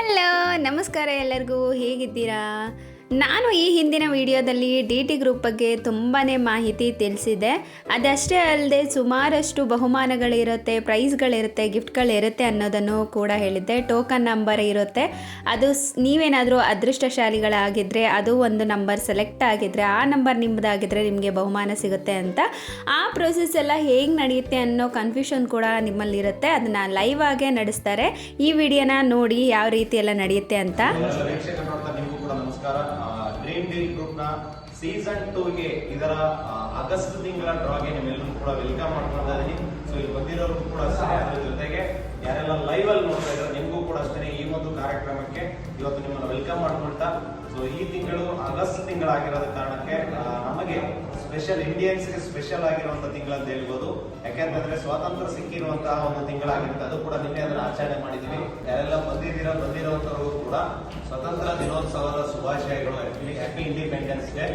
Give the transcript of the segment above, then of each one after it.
Hello ನಮಸ್ಕಾರ ಎಲ್ಲರಿಗೂ. ಹೇಗಿದ್ದೀರಾ? ನಾನು ಈ ಹಿಂದಿನ ವಿಡಿಯೋದಲ್ಲಿ ಡಿ ಟಿ ಗ್ರೂಪ್ ಬಗ್ಗೆ ತುಂಬಾ ಮಾಹಿತಿ ತಿಳಿಸಿದೆ ಅದಷ್ಟೇ ಅಲ್ಲದೆ ಸುಮಾರಷ್ಟು ಬಹುಮಾನಗಳಿರುತ್ತೆ, ಪ್ರೈಸ್ಗಳಿರುತ್ತೆ, ಗಿಫ್ಟ್ಗಳಿರುತ್ತೆ ಅನ್ನೋದನ್ನು ಕೂಡ ಹೇಳಿದ್ದೆ. ಟೋಕನ್ ನಂಬರ್ ಇರುತ್ತೆ. ಅದು ನೀವೇನಾದರೂ ಅದೃಷ್ಟಶಾಲಿಗಳಾಗಿದ್ದರೆ ಅದು ಒಂದು ನಂಬರ್ ಸೆಲೆಕ್ಟ್ ಆಗಿದ್ದರೆ ಆ ನಂಬರ್ ನಿಮ್ಮದಾಗಿದ್ದರೆ ನಿಮಗೆ ಬಹುಮಾನ ಸಿಗುತ್ತೆ ಅಂತ. ಆ ಪ್ರೊಸೆಸ್ ಎಲ್ಲ ಹೇಗೆ ನಡೆಯುತ್ತೆ ಅನ್ನೋ ಕನ್ಫ್ಯೂಷನ್ ಕೂಡ ನಿಮ್ಮಲ್ಲಿರುತ್ತೆ. ಅದನ್ನು ಲೈವ್ ಆಗೇ ನಡೆಸ್ತಾರೆ. ಈ ವಿಡಿಯೋನ ನೋಡಿ ಯಾವ ರೀತಿ ಎಲ್ಲ ನಡೆಯುತ್ತೆ ಅಂತ ನಮಸ್ಕಾರ. ಸೀಸನ್ ಟೂಗೆ ಇದರ ಆಗಸ್ಟ್ ತಿಂಗಳ ಡ್ರಾಗೆ ನಿಮ್ಮೆಲ್ಲರೂ ಕೂಡ ವೆಲ್ಕಮ್ ಮಾಡ್ಕೊಳ್ತಾ ಇದ್ದೀನಿ ಸೊ ಇಲ್ಲಿ ಬಂದಿರೋರು ಕೂಡ ಅಷ್ಟೇ, ಅದ್ರ ಜೊತೆಗೆ ಯಾರೆಲ್ಲ ಲೈವ್ ಅಲ್ಲಿ ನೋಡ್ತಾ ಇದ್ದಾರೆ ನಿಮಗೂ ಕೂಡ ಅಷ್ಟೇ ಈ ಒಂದು ಕಾರ್ಯಕ್ರಮಕ್ಕೆ ಇವತ್ತು ನಿಮ್ಮನ್ನ ವೆಲ್ಕಮ್ ಮಾಡ್ಕೊಳ್ತಾ. ಸೊ ಈ ತಿಂಗಳು ಆಗಸ್ಟ್ ತಿಂಗಳಾಗಿರೋದ ಕಾರಣಕ್ಕೆ ನಮಗೆ ಸ್ಪೆಷಲ್ ಇಂಡಿಯನ್ಸ್ಗೆ ಸ್ಪೆಷಲ್ ಆಗಿರುವಂತ ತಿಂಗಳು ಅಂತ ಹೇಳ್ಬೋದು. ಯಾಕೆಂತಂದ್ರೆ ಸ್ವಾತಂತ್ರ್ಯ ಸಿಕ್ಕಿರುವಂತಹ ಒಂದು ತಿಂಗಳಾಗಿರುತ್ತೆ. ಅದು ಕೂಡ ನಿನ್ನೆ ಅದನ್ನ ಆಚರಣೆ ಮಾಡಿದೀವಿ. ಯಾರೆಲ್ಲ ಬಂದಿದ್ದೀರಾ ಬಂದಿರುವಂತವ್ರಿಗೂ ಕೂಡ ಸ್ವತಂತ್ರ ದಿನೋತ್ಸವದ ಶುಭಾಶಯಗಳು ಹ್ಯಾಪಿ ಇಂಡಿಪೆಂಡೆನ್ಸ್ ಡೇ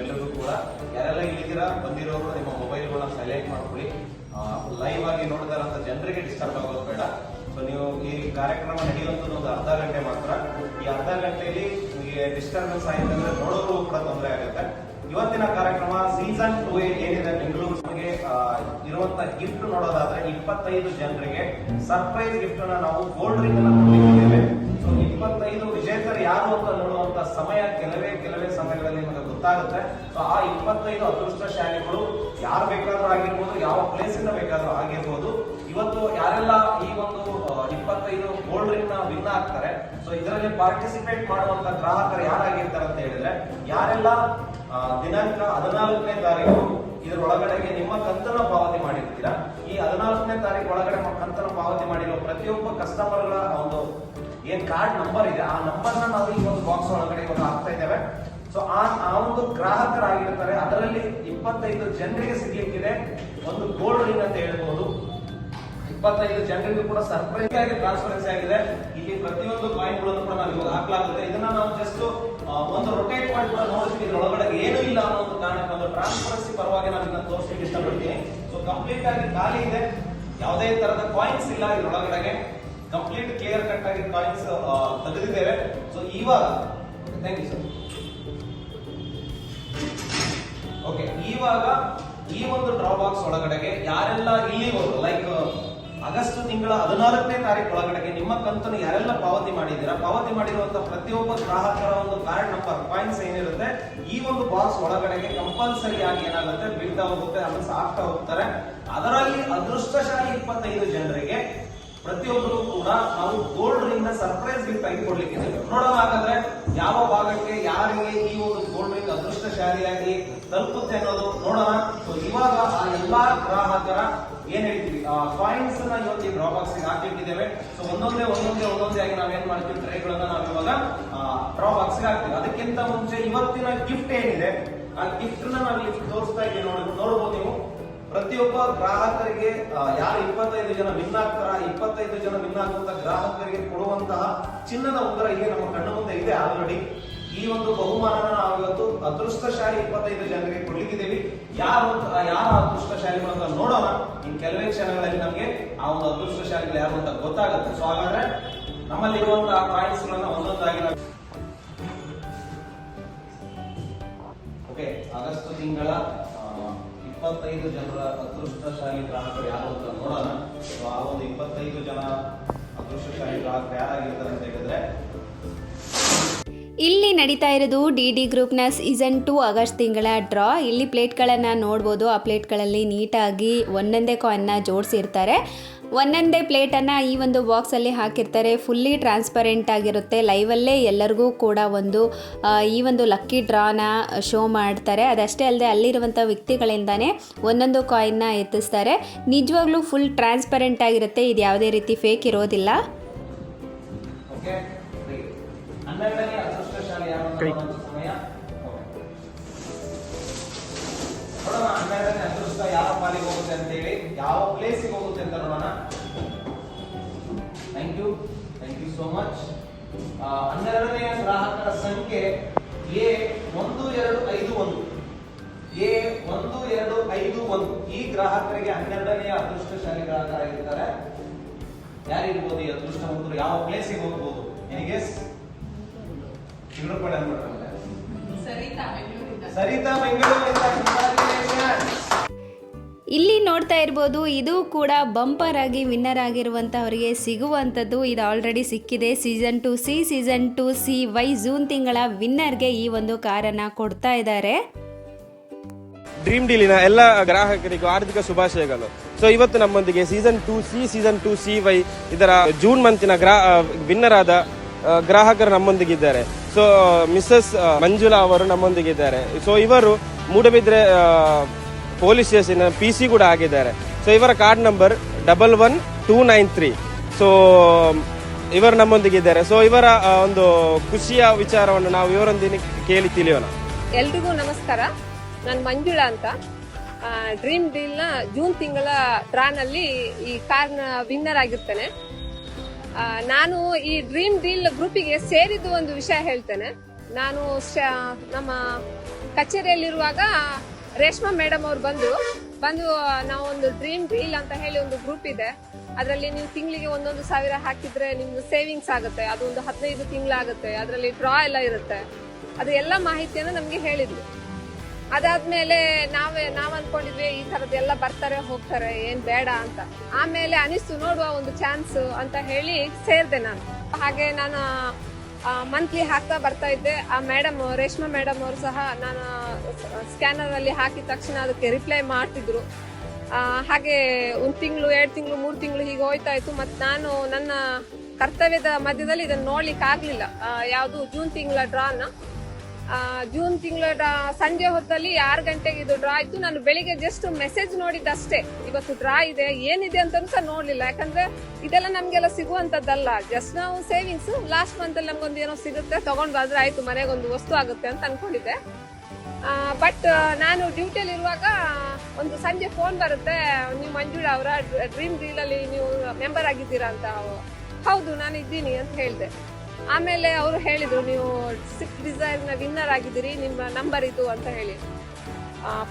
ಎಲ್ಲರಿಗೂ ಕೂಡ ಯಾರೆಲ್ಲ ಇಲ್ಲಿದ್ದೀರಾ, ಬಂದಿರೋರು, ನಿಮ್ಮ ಮೊಬೈಲ್ಗಳನ್ನ ಸೈಲೆಂಟ್ ಮಾಡ್ಕೊಳ್ಳಿ. ಲೈವ್ ಆಗಿ ನೋಡ್ತಾರಂತ ಜನರಿಗೆ ಡಿಸ್ಟರ್ಬ್ ಆಗೋದು ಬೇಡ. ಸೊ ನೀವು ಈ ಕಾರ್ಯಕ್ರಮ ನಡೆಯುವಂಥದ್ದು ಒಂದು ಅರ್ಧ ಗಂಟೆ ಮಾತ್ರ. ಈ ಅರ್ಧ ಗಂಟೆಯಲ್ಲಿ ನಿಮಗೆ ಡಿಸ್ಟರ್ಬೆನ್ಸ್ ಆಯ್ತು ಅಂದ್ರೆ ನೋಡೋರು ಕೂಡ ತೊಂದರೆ ಆಗುತ್ತೆ. ಇವತ್ತಿನ ಕಾರ್ಯಕ್ರಮ ಸೀಸನ್ ಟೂ ಏನಿದೆ ಬೆಂಗಳೂರು ನಮಗೆ ಇರುವಂತ ಗಿಫ್ಟ್ ನೋಡೋದಾದ್ರೆ ಇಪ್ಪತ್ತೈದು ಜನರಿಗೆ ಸರ್ಪ್ರೈಸ್ ಗಿಫ್ಟ್ ಅನ್ನ ನಾವು ಗೋಲ್ಡ್ ರಿಂಗ್ ಅನ್ನ ಕೊಟ್ಟಿದ್ದೇವೆ. ಸೊ ಇಪ್ಪತ್ತೈದು ವಿಜೇತರು ಯಾರು ಅಂತ ನೋಡುವಂತ ಸಮಯ ಕೆಲವೇ ಕೆಲವೇ ಸಮಯಗಳಲ್ಲಿ ಗೊತ್ತಾಗುತ್ತೆ. ಸೊ ಆ ಇಪ್ಪತ್ತೈದು ಅದೃಷ್ಟಶಾಲಿಗಳು ಯಾರು ಬೇಕಾದ್ರೂ ಆಗಿರ್ಬೋದು, ಯಾವ ಪ್ಲೇಸಿಂದ ಬೇಕಾದ್ರೂ ಆಗಿರ್ಬೋದು. ಇವತ್ತು ಯಾರೆಲ್ಲ ಈ ಒಂದು ಇಪ್ಪತ್ತೈದು ಗೋಲ್ಡ್ ರಿಂಗ್ನ ವಿನ್ ಆಗ್ತಾರೆ ಸೊ ಇದರಲ್ಲಿ ಪಾರ್ಟಿಸಿಪೇಟ್ ಮಾಡುವಂತ ಗ್ರಾಹಕರು ಯಾರಾಗಿರ್ತಾರೆ ಅಂತ ಹೇಳಿದ್ರೆ, ಯಾರೆಲ್ಲ ದಿನಾಂಕ ಹದಿನಾಲ್ಕನೇ ತಾರೀಕು ಇದರ ಒಳಗಡೆಗೆ ನಿಮ್ಮ ಕಂತನ್ನು ಪಾವತಿ ಮಾಡಿರ್ತೀರಾ? ಈ ಹದಿನಾಲ್ಕನೇ ತಾರೀಕು ಒಳಗಡೆ ಕಂತನ್ನು ಪಾವತಿ ಮಾಡಿರೋ ಪ್ರತಿಯೊಬ್ಬ ಕಸ್ಟಮರ್ಗಳ ಒಂದು, ಏನ್ ಕಾರ್ಡ್ ನಂಬರ್ ಇದೆ, ಆ ನಂಬರ್ನ ನಾವು ಈ ಒಂದು ಬಾಕ್ಸ್ ಒಳಗಡೆ ಇವಾಗ ಹಾಕ್ತಾ ಇದ್ದೇವೆ. ಸೊ ಆ ಆ ಒಂದು ಗ್ರಾಹಕರಾಗಿರ್ತಾರೆ. ಅದರಲ್ಲಿ ಇಪ್ಪತ್ತೈದು ಜನರಿಗೆ ಸಿಗ್ಲಿಕ್ಕಿದೆ. ಒಂದು ಗೋಲ್ಡ್ ರಿಂಗ್ ಅಂತ ಹೇಳ್ಬೋದು. ಇಪ್ಪತ್ತೈದು ಜನರಿಗೂ ಕೂಡ ಸರ್ಪ್ರೈಸ್ ಆಗಿ ಟ್ರಾನ್ಸ್ಪರೆನ್ಸಿ ಆಗಿದೆ. ಇಲ್ಲಿ ಪ್ರತಿಯೊಂದು ಪಾಯಿಂಟ್ ಕೂಡ ನಾವು ಇವಾಗ ಹಾಕ್ಲಾಗುತ್ತೆ. ಇದನ್ನ ನಾವು ಜಸ್ಟ್ ಒಂದು ರೊಟೇಟ್ ಮಾಡಿ ಕೂಡ ನೋಡಿದ್ವಿ ಇದ್ರ ಒಳಗಡೆ ಏನೂ ಇಲ್ಲ ಅನ್ನೋ ಒಂದು ಕಾರಣಕ್ಕೆ ಒಂದು ಟ್ರಾನ್ಸ್ಪರೆನ್ಸಿ ಪರವಾಗಿ ನಾನು ಇದನ್ನ ತೋರಿಸ್ಲಿಕ್ಕೆ ಇಷ್ಟಪಡ್ತೀನಿ. ಸೊ ಕಂಪ್ಲೀಟ್ ಆಗಿ ಖಾಲಿ ಇದೆ. ಯಾವುದೇ ತರದ ಕಾಯಿನ್ಸ್ ಇಲ್ಲ ಇದ್ರೊಳಗಡೆಗೆ. ಕಂಪ್ಲೀಟ್ ಕ್ಲಿಯರ್ ಕಟ್ ಆಗಿ ಕಾಯಿನ್ಸ್ ತೆಗೆದಿದ್ದೇವೆ. ಸೊ ಇವಾಗ ಥ್ಯಾಂಕ್ ಯು ಸರ್ ಓಕೆ ಇವಾಗ ಈ ಒಂದು ಡ್ರಾ ಬಾಕ್ಸ್ ಒಳಗಡೆಗೆ ಯಾರೆಲ್ಲ ಇಲ್ಲಿವರು ಲೈಕ್ ಆಗಸ್ಟ್ ತಿಂಗಳ ಹದಿನಾಲ್ಕನೇ ತಾರೀಕು ಒಳಗಡೆಗೆ ನಿಮ್ಮ ಕಂತನ್ನು ಯಾರೆಲ್ಲ ಪಾವತಿ ಮಾಡಿದ್ದೀರಾ? ಪಾವತಿ ಮಾಡಿರುವಂತ ಪ್ರತಿಯೊಬ್ಬ ಗ್ರಾಹಕರ ಒಂದು ಕಾರ್ಡ್ ನಂಬರ್ ಪಾಯಿಂಟ್ಸ್ ಏನಿರುತ್ತೆ, ಈ ಒಂದು ಬಾಕ್ಸ್ ಒಳಗಡೆಗೆ ಕಂಪಲ್ಸರಿ ಆಗಿ ಏನಾಗುತ್ತೆ, ಬೀಳ್ತಾ ಹೋಗುತ್ತೆ ಆಮೇಲೆ ಆಗ್ತಾ ಹೋಗ್ತಾರೆ. ಅದರಲ್ಲಿ ಅದೃಷ್ಟಶಾಲಿ ಇಪ್ಪತ್ತೈದು ಜನರಿಗೆ ಪ್ರತಿಯೊಬ್ಬರು ಕೂಡ ನಾವು ಗೋಲ್ಡ್ ರಿಂಗ್ ಸರ್ಪ್ರೈಸ್ ಗಿಫ್ಟ್ ಆಗಿ ಕೊಡ್ಲಿಕ್ಕೆ ನೋಡೋಣ ಯಾವ ಭಾಗಕ್ಕೆ, ಯಾರಿಗೆ ಈ ಒಂದು ಗೋಲ್ಡ್ ರಿಂಗ್ ಅದೃಷ್ಟಶಾಲಿಯಾಗಿ ತಲುಪುತ್ತೆ ಅನ್ನೋದು ನೋಡೋಣ. ಸೊ ಇವಾಗ ಆ ಎಲ್ಲಾ ಗ್ರಾಹಕರ ಏನ್ ಹೇಳ್ತೀವಿ? ಆ ಕಾಯಿನ್ಸ್ನ ಇವತ್ತು ಈ ಡ್ರಾ ಬಾಕ್ಸ್ ಹಾಕಿಟ್ಟಿದ್ದೇವೆ. ಸೊ ಒಂದೊಂದೇ ಒಂದೊಂದೇ ಒಂದೊಂದೇ ಆಗಿ ನಾವೇನ್ ಮಾಡ್ತೀವಿ? ಟ್ರೈಗಳನ್ನ ನಾವು ಇವಾಗ ಡ್ರಾ ಬಾಕ್ಸ್ ಹಾಕ್ತೀವಿ. ಅದಕ್ಕಿಂತ ಮುಂಚೆ ಇವತ್ತಿನ ಗಿಫ್ಟ್ ಏನಿದೆ? ಆ ಗಿಫ್ಟ್ನ ನಾವು ಇಲ್ಲಿ ತೋರಿಸ್ತಾ ಇದ್ದೀವಿ ನೋಡಿ. ನೋಡ್ಬೋದು ನೀವು. ಪ್ರತಿಯೊಬ್ಬ ಗ್ರಾಹಕರಿಗೆ ಯಾರು ಇಪ್ಪತ್ತೈದು ಜನ ವಿನ್ ಆಗ್ತಾರ, ಇಪ್ಪತ್ತೈದು ಜನ ವಿನ್ ಆಗುವಂತ ಗ್ರಾಹಕರಿಗೆ ಕೊಡುವಂತಹ ಚಿನ್ನದ ಉಂಗುರ ಇಲ್ಲಿ ನಮ್ಮ ಕಣ್ಣು ಮುಂದೆ ಇದೆ ಆಲ್ರೆಡಿ ಈ ಒಂದು ಬಹುಮಾನನ ನಾವು ಇವತ್ತು ಅದೃಷ್ಟಶಾಲಿ ಇಪ್ಪತ್ತೈದು ಜನರಿಗೆ ಕೊಡ್ಲಿಕ್ಕಿದ್ದೀವಿ ಯಾರು ಯಾರ ಅದೃಷ್ಟಶಾಲಿಗಳು ಅಂತ ನೋಡೋಣ. ಇನ್ ಕೆಲವೇ ಕ್ಷಣಗಳಲ್ಲಿ ನಮಗೆ ಆ ಒಂದು ಅದೃಷ್ಟಶಾಲಿಗಳು ಯಾರು ಅಂತ ಗೊತ್ತಾಗುತ್ತೆ. ಸೊ ಹಾಗಾದ್ರೆ ನಮ್ಮಲ್ಲಿರುವಂತಹ ಪಾಯಿಂಟ್ಸ್ ಗಳನ್ನ ಒಂದೊಂದಾಗಿ ಓಕೆ ಆಗಸ್ಟ್ ತಿಂಗಳ ಇಪ್ಪತ್ತೈದು ಜನರ ಅದೃಷ್ಟಶಾಲಿ ಗ್ರಾಹಕರು ಯಾರು ಅಂತ ನೋಡೋಣ. ಸೊ ಆ ಒಂದು ಇಪ್ಪತ್ತೈದು ಜನ ಅದೃಷ್ಟಶಾಲಿ ಗ್ರಾಹಕರು ಯಾರಾಗಿರ್ತಾರೆ ಅಂತ ಹೇಳಿದ್ರೆ ಇಲ್ಲಿ ನಡೀತಾ ಇರೋದು ಡಿ ಡಿ ಗ್ರೂಪ್ನ ಸೀಸನ್ ಟು ಆಗಸ್ಟ್ ತಿಂಗಳ ಡ್ರಾ. ಇಲ್ಲಿ ಪ್ಲೇಟ್ಗಳನ್ನು ನೋಡ್ಬೋದು. ಆ ಪ್ಲೇಟ್ಗಳಲ್ಲಿ ನೀಟಾಗಿ ಒಂದೊಂದೇ ಕಾಯಿನ್ನ ಜೋಡಿಸಿರ್ತಾರೆ. ಒಂದೊಂದೇ ಪ್ಲೇಟನ್ನು ಈ ಒಂದು ಬಾಕ್ಸಲ್ಲಿ ಹಾಕಿರ್ತಾರೆ. ಫುಲ್ಲಿ ಟ್ರಾನ್ಸ್ಪರೆಂಟ್ ಆಗಿರುತ್ತೆ. ಲೈವಲ್ಲೇ ಎಲ್ಲರಿಗೂ ಕೂಡ ಒಂದು ಈ ಒಂದು ಲಕ್ಕಿ ಡ್ರಾನ ಶೋ ಮಾಡ್ತಾರೆ. ಅದಷ್ಟೇ ಅಲ್ಲದೆ ಅಲ್ಲಿರುವಂಥ ವ್ಯಕ್ತಿಗಳಿಂದಾನೇ ಒಂದೊಂದು ಕಾಯಿನ್ನ ಎತ್ತಿಸ್ತಾರೆ. ನಿಜವಾಗ್ಲೂ ಫುಲ್ ಟ್ರಾನ್ಸ್ಪರೆಂಟ್ ಆಗಿರುತ್ತೆ. ಇದು ಯಾವುದೇ ರೀತಿ ಫೇಕ್ ಇರೋದಿಲ್ಲ. Okay. ನೋಡೋಣ ಹನ್ನೆರಡನೇ ಅದೃಷ್ಟ ಯಾವ ಪಾಲಿಗೆ ಹೋಗುತ್ತೆ ಅಂತ ಹೇಳಿ ಯಾವ ಪ್ಲೇಸಿಗೆ ಹೋಗುತ್ತೆ ಅಂತ ನೋಡೋಣ. Thank you thank you so much ಹನ್ನೆರಡನೆಯ ಗ್ರಾಹಕರ ಸಂಖ್ಯೆ ಎ ಒಂದು ಎರಡು ಐದು ಒಂದು. ಎ ಒಂದು ಎರಡು ಐದು ಒಂದು. ಈ ಗ್ರಾಹಕರಿಗೆ ಹನ್ನೆರಡನೆಯ ಅದೃಷ್ಟಶಾಲಿ ಗ್ರಾಹಕರಾಗಿರ್ತಾರೆ. ಯಾರಿರ್ಬೋದು ಈ ಅದೃಷ್ಟ ಯಾವ ಪ್ಲೇಸಿಗೆ ಹೋಗ್ಬೋದು? ಎನಿ ಕೂಡ ಸರಿತಾ ಬೆಂಗಳೂರಿಂದ. ಇಲ್ಲಿ ನೋಡ್ತಾ ಇರ್ಬೋದು ಇದು ಕೂಡ ಬಂಪರ್ ಆಗಿ ವಿನ್ನರ್ ಆಗಿರುವಂಥವರಿಗೆ ಸಿಗುವಂಥದ್ದು. ಇದು ಆಲ್ರೆಡಿ ಸಿಕ್ಕಿದೆ. Season two C season two C Y June ತಿಂಗಳ ವಿನ್ನರ್ಗೆ ಈ ಒಂದು ಕಾರನ್ನು ಕೊಡ್ತಾ ಇದ್ದಾರೆ. ಡ್ರೀಮ್ ಡೀಲಿನ ಎಲ್ಲ ಗ್ರಾಹಕರಿಗೂ ಆರ್ಥಿಕ ಶುಭಾಶಯಗಳು. ಸೊ ಇವತ್ತು ನಮ್ಮೊಂದಿಗೆ season two C season two C Y ಇದರ ಜೂನ್ ಮಂತಿನ ಗ್ರಾ ವಿನ್ನರ್ ಆದ ಗ್ರಾಹಕರು ನಮ್ಮೊಂದಿಗಿದ್ದಾರೆ. ಸೊ ಮಿಸ್ಸಸ್ ಮಂಜುಲಾ ಅವರು ನಮ್ಮೊಂದಿಗಿದ್ದಾರೆ. ಸೊ ಇವರು Moodbidri police station P C ಕೂಡ ಆಗಿದ್ದಾರೆ. ಸೊ ಇವರ card number double one two nine three so ಇವರು ನಮ್ಮೊಂದಿಗಿದ್ದಾರೆ. ಸೊ ಇವರ ಒಂದು ಖುಷಿಯ ವಿಚಾರವನ್ನು ನಾವು ಇವರೊಂದಿಗೆ ಕೇಳಿ ತಿಳಿಯೋಣ. ಎಲ್ರಿಗೂ ನಮಸ್ಕಾರ. ನಾನು ಮಂಜುಳಾ ಅಂತ. ಡ್ರೀಮ್ ಡೀಲ್ನ ಜೂನ್ ತಿಂಗಳ ಟ್ರಾನಲ್ಲಿ ಈ ಕಾರ್ನ ವಿನ್ನರ್ ಆಗಿರ್ತೇನೆ. ನಾನು ಈ ಡ್ರೀಮ್ ಡೀಲ್ ಗ್ರೂಪಿಗೆ ಸೇರಿದ್ದು ಒಂದು ವಿಷಯ ಹೇಳ್ತೇನೆ. ನಾನು ನಮ್ಮ ಕಚೇರಿಯಲ್ಲಿರುವಾಗ ರೇಷ್ಮಾ ಮೇಡಮ್ ಅವ್ರು ಬಂದು ಬಂದು ನಾವೊಂದು ಡ್ರೀಮ್ ಡೀಲ್ ಅಂತ ಹೇಳಿ ಒಂದು ಗ್ರೂಪ್ ಇದೆ. ಅದರಲ್ಲಿ ನೀವು ತಿಂಗಳಿಗೆ ಒಂದೊಂದು ಸಾವಿರ ಹಾಕಿದ್ರೆ ನಿಮ್ದು ಸೇವಿಂಗ್ಸ್ ಆಗುತ್ತೆ. ಅದು ಒಂದು ಹದಿನೈದು ತಿಂಗಳಾಗುತ್ತೆ. ಅದರಲ್ಲಿ ಡ್ರಾ ಎಲ್ಲ ಇರುತ್ತೆ. ಅದು ಎಲ್ಲ ಮಾಹಿತಿಯನ್ನು ನಮಗೆ ಹೇಳಿದ್ರು ಅದಾದ್ಮೇಲೆ ನಾವೇ ನಾವ್ ಅನ್ಕೊಂಡಿದ್ವಿ ಈ ತರದೆಲ್ಲ ಬರ್ತಾರೆ, ಹೋಗ್ತಾರೆ, ಏನ್ ಬೇಡ ಅಂತ. ಆಮೇಲೆ ಅನಿಸ್ತು, ನೋಡುವ ಒಂದು ಚಾನ್ಸ್ ಅಂತ ಹೇಳಿ ಸೇರ್ದೆ ನಾನು. ಹಾಗೆ ನಾನು ಮಂತ್ಲಿ ಹಾಕ್ತಾ ಬರ್ತಾ ಇದ್ದೆ. ಆ ಮೇಡಮ್ ರೇಷ್ಮಾ ಮೇಡಮ್ ಅವರು ಸಹ ನಾನು ಸ್ಕ್ಯಾನರ್ ಅಲ್ಲಿ ಹಾಕಿದ ತಕ್ಷಣ ಅದಕ್ಕೆ ರಿಪ್ಲೈ ಮಾಡ್ತಿದ್ರು. ಹಾಗೆ ಒಂದ್ ತಿಂಗಳು, ಎರಡು ತಿಂಗಳು, ಮೂರು ತಿಂಗಳು ಹೀಗೆ ಹೋಯ್ತಾ ಇತ್ತು. ಮತ್ ನಾನು ನನ್ನ ಕರ್ತವ್ಯದ ಮಧ್ಯದಲ್ಲಿ ಇದನ್ನು ನೋಡ್ಲಿಕ್ಕೆ ಆಗ್ಲಿಲ್ಲ ಯಾವುದು, ಜೂನ್ ತಿಂಗಳ ಡ್ರಾನ ಜೂನ್ ತಿಂಗಳ ಸಂಜೆ ಹೊತ್ತಲ್ಲಿ ಆರು ಗಂಟೆಗೆ ಇದು ಡ್ರಾ ಇತ್ತು ನಾನು ಬೆಳಿಗ್ಗೆ ಜಸ್ಟ್ ಮೆಸೇಜ್ ನೋಡಿದ್ದಷ್ಟೇ. ಇವತ್ತು ಡ್ರಾ ಇದೆ, ಏನಿದೆ ಅಂತ ಸಹ ನೋಡ್ಲಿಲ್ಲ. ಯಾಕಂದ್ರೆ ಇದೆಲ್ಲ ನಮ್ಗೆಲ್ಲ ಸಿಗುವಂತದ್ದಲ್ಲ ಜಸ್ಟ್ ನಾವು ಸೇವಿಂಗ್ಸ್ ಲಾಸ್ಟ್ ಮಂತ್ ಅಲ್ಲಿ ನಮ್ಗೊಂದು ಏನೋ ಸಿಗುತ್ತೆ, ತಗೊಂಡ್ ಬಂದ್ರೆ ಆಯ್ತು, ಮನೆಗೆ ಒಂದು ವಸ್ತು ಆಗುತ್ತೆ ಅಂತ ಅನ್ಕೊಂಡಿದ್ದೆ. ಬಟ್ ನಾನು ಡ್ಯೂಟಿಯಲ್ಲಿ ಇರುವಾಗ ಒಂದು ಸಂಜೆ ಫೋನ್ ಬರುತ್ತೆ. ನೀವು ಮಂಜುಳಾ ಅವರ ಡ್ರೀಮ್ ಡೀಲ್ ಅಲ್ಲಿ ನೀವು ಮೆಂಬರ್ ಆಗಿದ್ದೀರಾ ಅಂತ. ಹೌದು, ನಾನು ಇದ್ದೀನಿ ಅಂತ ಹೇಳಿದೆ. ಆಮೇಲೆ ಅವರು ಹೇಳಿದರು, ನೀವು ಸಿಕ್ ಡಿಸೈರ್ನ ವಿನ್ನರ್ ಆಗಿದ್ದೀರಿ, ನಿಮ್ಮ ನಂಬರ್ ಇದು ಅಂತ ಹೇಳಿ.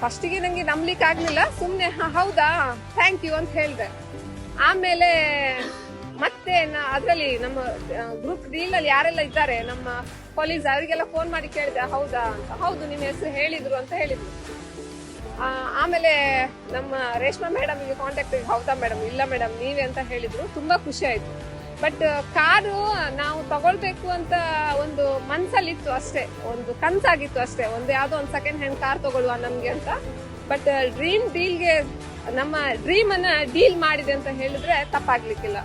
ಫಸ್ಟಿಗೆ ನನಗೆ ನಂಬಲಿಕ್ಕೆ ಆಗಲಿಲ್ಲ ಸುಮ್ಮನೆ ಹೌದಾ? ಥ್ಯಾಂಕ್ ಯು ಅಂತ ಹೇಳಿದೆ. ಆಮೇಲೆ ಮತ್ತೆ ಅದರಲ್ಲಿ ನಮ್ಮ ಗ್ರೂಪ್ ಡೀಲಲ್ಲಿ ಯಾರೆಲ್ಲ ಇದ್ದಾರೆ, ನಮ್ಮ ಪೊಲೀಸ್ ಅವರಿಗೆಲ್ಲ ಫೋನ್ ಮಾಡಿ ಕೇಳಿದೆ, ಹೌದಾ? ಅಂತ. ಹೌದು ನಿಮ್ಮ ಹೆಸರು ಹೇಳಿದ್ರು ಅಂತ ಹೇಳಿದ್ರು. ಆಮೇಲೆ ನಮ್ಮ ರೇಷ್ಮಾ ಮೇಡಮ್ಗೆ ಕಾಂಟ್ಯಾಕ್ಟ್ ಹೌದಾ ಮೇಡಮ್ ಇಲ್ಲ ಮೇಡಮ್ ನೀವೇ ಅಂತ ಹೇಳಿದ್ರು. ತುಂಬಾ ಖುಷಿ ಆಯ್ತು. ಬಟ್ ಕಾರು ನಾವು ತಗೊಳ್ಬೇಕು ಅಂತ ಒಂದು ಮನ್ಸಲ್ಲಿತ್ತು ಅಷ್ಟೇ. ಒಂದು ಕನ್ಸಾಗಿತ್ತು ಅಷ್ಟೇ. ಒಂದು ಯಾವುದೋ ಒಂದು ಸೆಕೆಂಡ್ ಹ್ಯಾಂಡ್ ಕಾರ್ ತಗೊಳ್ಳುವ ನಮ್ಗೆ ಅಂತ. ಬಟ್ ಡ್ರೀಮ್ ಡೀಲ್ಗೆ ನಮ್ಮ ಡ್ರೀಮ್ ಅನ್ನ ಡೀಲ್ ಮಾಡಿದೆ ಅಂತ ಹೇಳಿದ್ರೆ ತಪ್ಪಾಗ್ಲಿಕ್ಕಿಲ್ಲ.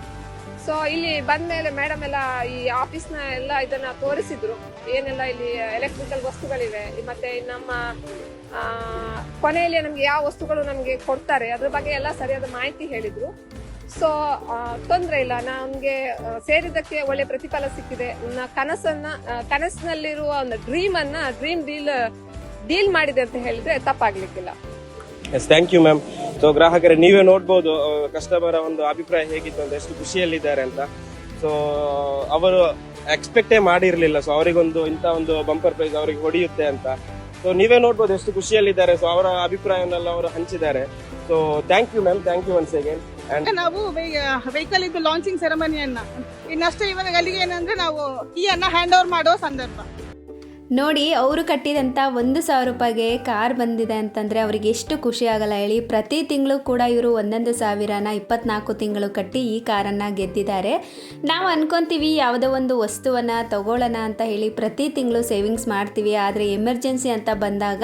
ಸೊ ಇಲ್ಲಿ ಬಂದ ಮೇಲೆ ಮೇಡಮ್ ಎಲ್ಲ ಈ ಆಫೀಸ್ನ ಎಲ್ಲ ಇದನ್ನ ತೋರಿಸಿದ್ರು. ಏನೆಲ್ಲ ಇಲ್ಲಿ ಎಲೆಕ್ಟ್ರಿಕಲ್ ವಸ್ತುಗಳಿವೆ, ಮತ್ತೆ ನಮ್ಮ ಕೊನೆಯಲ್ಲಿ ನಮ್ಗೆ ಯಾವ ವಸ್ತುಗಳು ನಮ್ಗೆ ಕೊಡ್ತಾರೆ, ಅದ್ರ ಬಗ್ಗೆ ಎಲ್ಲ ಸರಿಯಾದ ಮಾಹಿತಿ ಹೇಳಿದ್ರು. ಸೊ ತೊಂದರೆ ಇಲ್ಲ. ನನಗೆ ಸೇರಿದ್ದಕ್ಕೆ ಒಳ್ಳೆ ಪ್ರತಿಫಲ ಸಿಕ್ಕಿದೆ. ಕನಸನ್ನ ಕನಸಿನಲ್ಲಿರುವ ಒಂದು ಡ್ರೀಮ್ ಅನ್ನ ಡ್ರೀಮ್ ಡೀಲ್ ಡೀಲ್ ಮಾಡಿದೆ ಅಂತ ಹೇಳಿದ್ರೆ ತಪ್ಪಾಗ್ಲಿಕ್ಕಿಲ್ಲ. Yes thank you ma'am so ಗ್ರಾಹಕರೇ, ನೀವೇ ನೋಡ್ಬೋದು ಕಸ್ಟಮರ್ ಒಂದು ಅಭಿಪ್ರಾಯ ಹೇಗಿತ್ತು ಅಂತ, ಎಷ್ಟು ಖುಷಿಯಲ್ಲಿದ್ದಾರೆ ಅಂತ. ಸೊ ಅವರು ಎಕ್ಸ್ಪೆಕ್ಟೇ ಮಾಡಿರಲಿಲ್ಲ. ಸೊ ಅವರಿಗೊಂದು, ಇಂಥ ಒಂದು ಬಂಪರ್ ಪ್ರೈಸ್ ಅವರಿಗೆ ಹೊಡೆಯುತ್ತೆ ಅಂತ. ಸೊ ನೀವೇ ನೋಡ್ಬೋದು ಎಷ್ಟು ಖುಷಿಯಲ್ಲಿದ್ದಾರೆ. ಸೊ ಅವರ ಅಭಿಪ್ರಾಯವನ್ನೆಲ್ಲ ಅವರು ಹಂಚಿದ್ದಾರೆ. So thank you ma'am thank you once again ನಾವು ವೆಹಿಕಲ್ ಇದು ಲಾಂಚಿಂಗ್ ಸೆರೆಮನಿಯನ್ನ ಇನ್ನಷ್ಟೇ ಇವಾಗ ಅಲ್ಲಿಗೆ ಏನಂದ್ರೆ ನಾವು ಕೀಯನ್ನ ಹ್ಯಾಂಡ್ ಓವರ್ ಮಾಡೋ ಸಂದರ್ಭ. ನೋಡಿ, ಅವರು ಕಟ್ಟಿದಂಥ ಒಂದು ಸಾವಿರ ರೂಪಾಯಿಗೆ ಕಾರ್ ಬಂದಿದೆ ಅಂತಂದರೆ ಅವರಿಗೆ ಎಷ್ಟು ಖುಷಿ ಆಗಲ್ಲ ಹೇಳಿ. ಪ್ರತಿ ತಿಂಗಳು ಕೂಡ ಇವರು ಒಂದೊಂದು ಸಾವಿರನ ಇಪ್ಪತ್ನಾಲ್ಕು ತಿಂಗಳು ಕಟ್ಟಿ ಈ ಕಾರನ್ನು ಗೆದ್ದಿದ್ದಾರೆ. ನಾವು ಅನ್ಕೊಂತೀವಿ, ಯಾವುದೋ ಒಂದು ವಸ್ತುವನ್ನು ತಗೊಳ್ಳೋಣ ಅಂತ ಹೇಳಿ ಪ್ರತಿ ತಿಂಗಳು ಸೇವಿಂಗ್ಸ್ ಮಾಡ್ತೀವಿ. ಆದರೆ ಎಮರ್ಜೆನ್ಸಿ ಅಂತ ಬಂದಾಗ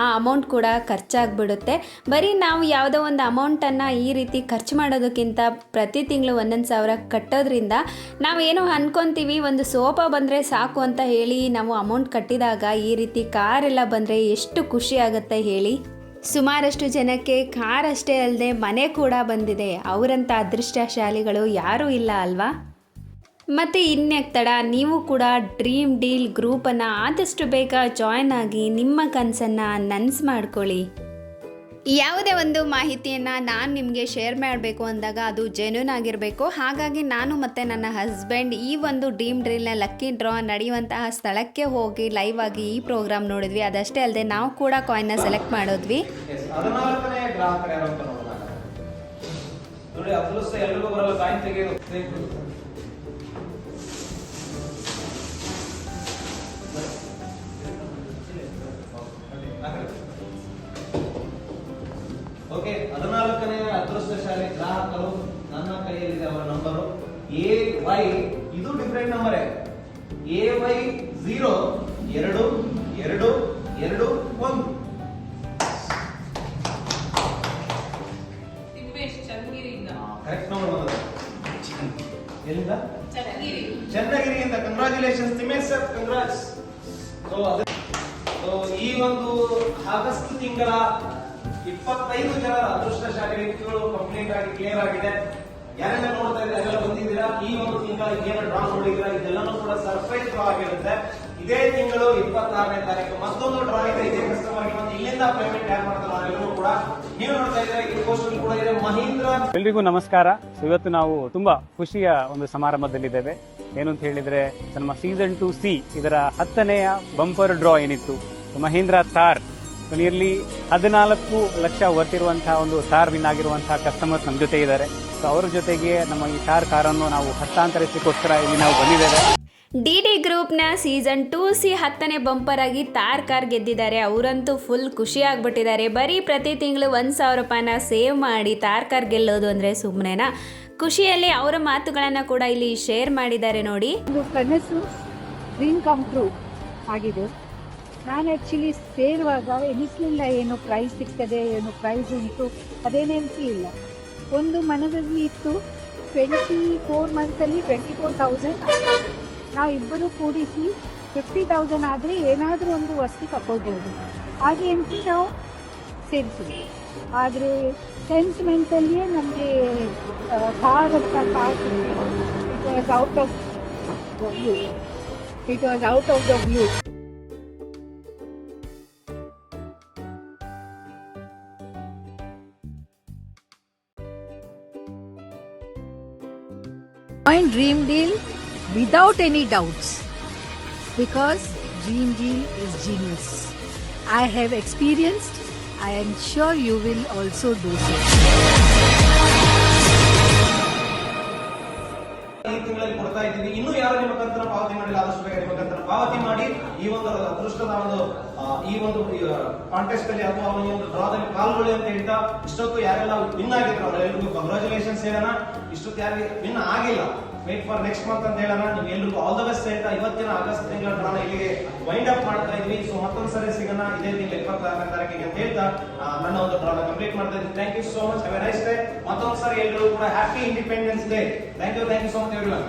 ಆ ಅಮೌಂಟ್ ಕೂಡ ಖರ್ಚಾಗ್ಬಿಡುತ್ತೆ. ಬರೀ ನಾವು ಯಾವುದೋ ಒಂದು ಅಮೌಂಟನ್ನು ಈ ರೀತಿ ಖರ್ಚು ಮಾಡೋದಕ್ಕಿಂತ ಪ್ರತಿ ತಿಂಗಳು ಒಂದೊಂದು ಸಾವಿರ ಕಟ್ಟೋದ್ರಿಂದ ನಾವೇನೋ ಅನ್ಕೊಂತೀವಿ, ಒಂದು ಸೋಪಾ ಬಂದರೆ ಸಾಕು ಅಂತ ಹೇಳಿ ನಾವು ಅಮೌಂಟ್ ಕಟ್ಟಿದಾಗ ಈ ರೀತಿ ಕಾರೆಲ್ಲ ಬಂದರೆ ಎಷ್ಟು ಖುಷಿ ಆಗುತ್ತೆ ಹೇಳಿ? ಸುಮಾರಷ್ಟು ಜನಕ್ಕೆ ಕಾರ್ ಅಷ್ಟೇ ಅಲ್ಲದೆ ಮನೆ ಕೂಡ ಬಂದಿದೆ. ಅವರಂಥ ಅದೃಷ್ಟಶಾಲಿಗಳು ಯಾರೂ ಇಲ್ಲ ಅಲ್ವಾ? ಮತ್ತು ತಡ ನೀವು ಕೂಡ ಡ್ರೀಮ್ ಡೀಲ್ ಗ್ರೂಪನ್ನು ಆದಷ್ಟು ಬೇಗ ಜಾಯ್ನ್ ಆಗಿ ನಿಮ್ಮ ಕನಸನ್ನು ನನ್ಸ್ ಮಾಡ್ಕೊಳ್ಳಿ. ಯಾವುದೇ ಒಂದು ಮಾಹಿತಿಯನ್ನು ನಾನು ನಿಮಗೆ ಶೇರ್ ಮಾಡಬೇಕು ಅಂದಾಗ ಅದು ಜೆನ್ಯೂನ್ ಆಗಿರಬೇಕು. ಹಾಗಾಗಿ ನಾನು ಮತ್ತು ನನ್ನ ಹಸ್ಬೆಂಡ್ ಈ ಒಂದು ಡ್ರೀಮ್ ಡ್ರಿಲ್ನ ಲಕ್ಕಿ ಡ್ರಾ ನಡೆಯುವಂತಹ ಸ್ಥಳಕ್ಕೆ ಹೋಗಿ ಲೈವ್ ಆಗಿ ಈ ಪ್ರೋಗ್ರಾಮ್ ನೋಡಿದ್ವಿ. ಅದಷ್ಟೇ ಅಲ್ಲದೆ ನಾವು ಕೂಡ ಕಾಯಿನ್ನ ಸೆಲೆಕ್ಟ್ ಮಾಡಿದ್ವಿ. ನೋಡಿ ಓಕೆ ಹದಿನಾಲ್ಕನೇ ಅದೃಷ್ಟಶಾಲಿ ಗ್ರಾಹಕರು ನನ್ನ ಕೈಯಲ್ಲಿದೆ ಅವರ ನಂಬರು ಎ ವೈ ಇದು different number A Y zero ಎರಡು ಎರಡು ಎರಡು ಒಂದು. ಕರೆಕ್ಟ್ ನಂಬರ್ ಎಲ್ಲಿಂದ? ಚನ್ನಗಿರಿಯಿಂದ congratulations Thimesh sir congrats so ಈ ಒಂದು ಆಗಸ್ಟ್ ತಿಂಗಳ ಇಪ್ಪತ್ತೈದು ಜನರ ಅದೃಷ್ಟಶಾಲಿ ವ್ಯಕ್ತಿಗಳು ಕಂಪ್ಲೀಟ್ ಆಗಿ ಕ್ಲಿಯರ್ ಆಗಿದೆ. ಯಾರೆಲ್ಲ ನೋಡ್ತಾ ಎಲ್ಲ ಬಂದಿದ್ದೀರಾ? ಈ ಒಂದು ತಿಂಗಳ ಏನು ಡ್ರಾ ನೋಡಿದ್ದೀರಾ? ಇದೆಲ್ಲನೂ ಕೂಡ ಸರ್ಪ್ರೈಸ್ ಡ್ರಾ ಆಗಿರುತ್ತೆ. ಇದೇ ತಿಂಗಳು ಇಪ್ಪತ್ತಾರನೇ ತಾರೀಕು. ಮತ್ತೊಂದು ಡ್ರಾ ಇದೆ, ಇದೇ ಕಸ್ಟಮರ್ ಮತ್ತೆ ಇಲ್ಲಿಂದ ಪೇಮೆಂಟ್ ಯಾರು ಮಾಡ್ತಾರೆ ಅವರೆಲ್ಲರೂ ಕೂಡ ನೀವು ನೋಡ್ತಾ ಇದ್ರೆ ಈ ಪೋಸ್ಟ್ ಕೂಡ ಇದೆ. ಮಹೀಂದ್ರ ಎಲ್ರಿಗೂ ನಮಸ್ಕಾರ. ಇವತ್ತು ನಾವು ತುಂಬಾ ಖುಷಿಯ ಒಂದು ಸಮಾರಂಭದಲ್ಲಿದ್ದೇವೆ. ಏನು ಅಂತ ಹೇಳಿದ್ರೆ, ನಮ್ಮ ಸೀಸನ್ ಟು ಸಿ ಇದರ ಹತ್ತನೆಯ ಬಂಪರ್ ಡ್ರಾ ಏನಿತ್ತು. ಮಹೀಂದ್ರ ಥಾರ್ ನಿಯರ್ಲಿ ಹದಿನಾಲ್ಕು ಲಕ್ಷ ಹೊತ್ತಿರುವಂತಹ ಒಂದು ಸಾರ್ ವಿನ್ ಆಗಿರುವಂತಹ ಕಸ್ಟಮರ್ಸ್ ನಮ್ಮ ಜೊತೆ ಇದ್ದಾರೆ. ಸೊ ಅವರ ಜೊತೆಗೆ ನಮ್ಮ ಈ ಸಾರ್ ಕಾರನ್ನು ನಾವು ಹಸ್ತಾಂತರಿಸಿಕೋಸ್ಕರ ಇಲ್ಲಿ ನಾವು ಬಂದಿದ್ದೇವೆ. ಡಿ ಡಿ ಗ್ರೂಪ್ನ ಸೀಸನ್ ಟೂ ಸಿ ಹತ್ತನೇ ಬಂಪರ್ ಆಗಿ ತಾರ್ ಕಾರ್ ಗೆದ್ದಿದ್ದಾರೆ. ಅವರಂತೂ ಫುಲ್ ಖುಷಿ ಆಗ್ಬಿಟ್ಟಿದ್ದಾರೆ. ಬರೀ ಪ್ರತಿ ತಿಂಗಳು ಒಂದು ಸಾವಿರ ರೂಪಾಯಿನ ಸೇವ್ ಮಾಡಿ ತಾರ್ ಕಾರ್ ಗೆಲ್ಲೋದು ಅಂದರೆ ಸುಮ್ಮನೆನಾ ಖುಷಿಯಲ್ಲಿ ಅವರ ಮಾತುಗಳನ್ನು ಕೂಡ ಇಲ್ಲಿ ಶೇರ್ ಮಾಡಿದ್ದಾರೆ ನೋಡಿ. ಕನಸು ಡ್ರೀಮ್ ಕಮ್ ಟ್ರೂ ಆಗಿದೆ. ನಾನು ಆ್ಯಕ್ಚುಲಿ ಸೇರುವಾಗ ಎನಿಸಲಿಲ್ಲ ಏನು ಪ್ರೈಸ್ ಸಿಗ್ತದೆ, ಏನು ಪ್ರೈಸ್ ಉಂಟು ಅದೇನೆನಿಸಲಿಲ್ಲ ಒಂದು ಮನದಲ್ಲಿ ಇತ್ತು ಟ್ವೆಂಟಿ ಫೋರ್ ಮಂತ್ಸಲ್ಲಿ ಟ್ವೆಂಟಿ ಫೋರ್ ತೌಸಂಡ್ ನಾವು ಇಬ್ಬರು ಕೂಡಿಸಿ ಫಿಫ್ಟಿ ತೌಸಂಡ್ ಆದರೆ ಏನಾದರೂ ಒಂದು ವಸ್ತು ತಗೊಳ್ಬೋದು ಹಾಗೆ ಎನಿಸಿ ನಾವು ಸೇರಿಸಿದ್ವಿ. ಆದರೆ ಟೆಂತ್ ಮಂತಲ್ಲಿಯೇ ನಮಗೆ ಕಾರ್ ಅಂತ car it was out of view it was out of the view Join Dream Deal without any doubts because Dream Deal is genius. I have experienced, I am sure you will also do so. ಈ ತಿಂಗಳಲ್ಲಿ ಕೊಡ್ತಾ ಇದ್ದೀವಿ ಇನ್ನು ಯಾರು ನಿಮ್ಮ ಕಂತನ ಪಾವತಿ ಮಾಡಿಲ್ಲ ಆದಷ್ಟು ಬೇಗ ನಿಮ್ಮ ಕಂತನ ಪಾವತಿ ಮಾಡಿ ಈ ಒಂದು ಅದೃಷ್ಟದ ಒಂದು ಈ ಒಂದು ಕಾಂಟೆಸ್ಟ್ ಅಲ್ಲಿ ಅಥವಾ ಈ ಒಂದು ಡ್ರಾದಲ್ಲಿ ಪಾಲ್ಗೊಳ್ಳಿ ಅಂತ ಹೇಳ್ತಾ ಇಷ್ಟೊತ್ತು ಯಾರೆಲ್ಲ ವಿನ್ ಆಗಿದ್ರು ಅವರೆಲ್ಲರಿಗೂ ಕಂಗ್ರಾಚುಲೇಷನ್ಸ್ ಹೇಳೋಣ. ಇಷ್ಟೊತ್ತು ಯಾರಿಗೆ ವಿನ್ ಆಗಿಲ್ಲ ವೇಟ್ ಫಾರ್ ನೆಕ್ಸ್ಟ್ ಮಂತ್ ಅಂತ ಹೇಳೋಣ. ನಿಮ್ಗೆ ಎಲ್ರಿಗೂ ಆಲ್ ದ ಬೆಸ್ಟ್ ಹೇಳ್ತಾ ಇವತ್ತಿನ ಆಗಸ್ಟ್ ತಿಂಗಳ ಡ್ರಾನ ಇಲ್ಲಿಗೆ ವೈಂಡ್ ಅಪ್ ಮಾಡ್ತಾ ಇದ್ವಿ. ಸೊ ಮತ್ತೊಂದು ಸರಿ ಸಿಗೋಣ ಇದೇ ತಿಂಗಳ ಇಪ್ಪತ್ತಾರನೇ ತಾರೀಕಿಗೆ ಅಂತ ಹೇಳ್ತಾ ನನ್ನ ಒಂದು ಡ್ರಾನ ಕಂಪ್ಲೀಟ್ ಮಾಡ್ತಾ ಇದ್ದೀನಿ. Thank you so much have nice day ಮತ್ತೊಂದು ಸರಿ ಎಲ್ಲರೂ ಕೂಡ happy independence day thank you thank you so much everyone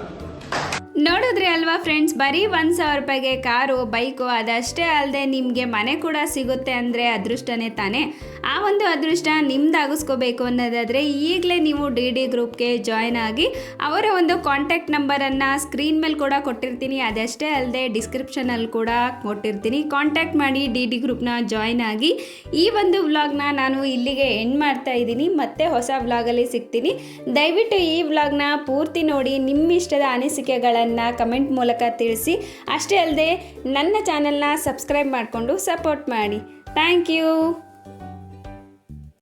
ನೋಡಿದ್ರಿ ಅಲ್ವಾ ಫ್ರೆಂಡ್ಸ್ ಬರೀ ಒಂದು ಸಾವಿರ ರೂಪಾಯಿಗೆ ಕಾರು, ಬೈಕು ಅದಷ್ಟೇ ಅಲ್ಲದೆ ನಿಮಗೆ ಮನೆ ಕೂಡ ಸಿಗುತ್ತೆ ಅಂದರೆ ಅದೃಷ್ಟನೇ ತಾನೇ? ಆ ಒಂದು ಅದೃಷ್ಟ ನಿಮ್ದಾಗಿಸ್ಕೋಬೇಕು ಅನ್ನೋದಾದರೆ ಈಗಲೇ ನೀವು ಡಿ ಡಿ ಗ್ರೂಪ್ಗೆ ಜಾಯ್ನ್ ಆಗಿ ಅವರ ಒಂದು ಕಾಂಟ್ಯಾಕ್ಟ್ ನಂಬರನ್ನು ಸ್ಕ್ರೀನ್ ಮೇಲೆ ಕೂಡ ಕೊಟ್ಟಿರ್ತೀನಿ. ಅದಷ್ಟೇ ಅಲ್ಲದೆ ಡಿಸ್ಕ್ರಿಪ್ಷನಲ್ಲಿ ಕೂಡ ಕೊಟ್ಟಿರ್ತೀನಿ. ಕಾಂಟ್ಯಾಕ್ಟ್ ಮಾಡಿ ಡಿ ಡಿ ಗ್ರೂಪ್ನ ಜಾಯ್ನ್ ಆಗಿ ಈ ಒಂದು ವ್ಲಾಗ್ನ ನಾನು ಇಲ್ಲಿಗೆ ಎಂಡ್ ಮಾಡ್ತಾ ಇದ್ದೀನಿ. ಮತ್ತೆ ಹೊಸ ವ್ಲಾಗಲ್ಲಿ ಸಿಗ್ತೀನಿ. ದಯವಿಟ್ಟು ಈ ವ್ಲಾಗ್ನ ಪೂರ್ತಿ ನೋಡಿ, ನಿಮ್ಮಿಷ್ಟದ ಅನಿಸಿಕೆಗಳನ್ನು ಕಮೆಂಟ್ ಮೂಲಕ ತಿಳಿಸಿ. ಅಷ್ಟೇ ಅಲ್ಲದೆ ನನ್ನ ಚಾನಲ್ನ ಸಬ್ಸ್ಕ್ರೈಬ್ ಮಾಡಿಕೊಂಡು ಸಪೋರ್ಟ್ ಮಾಡಿ. Thank you.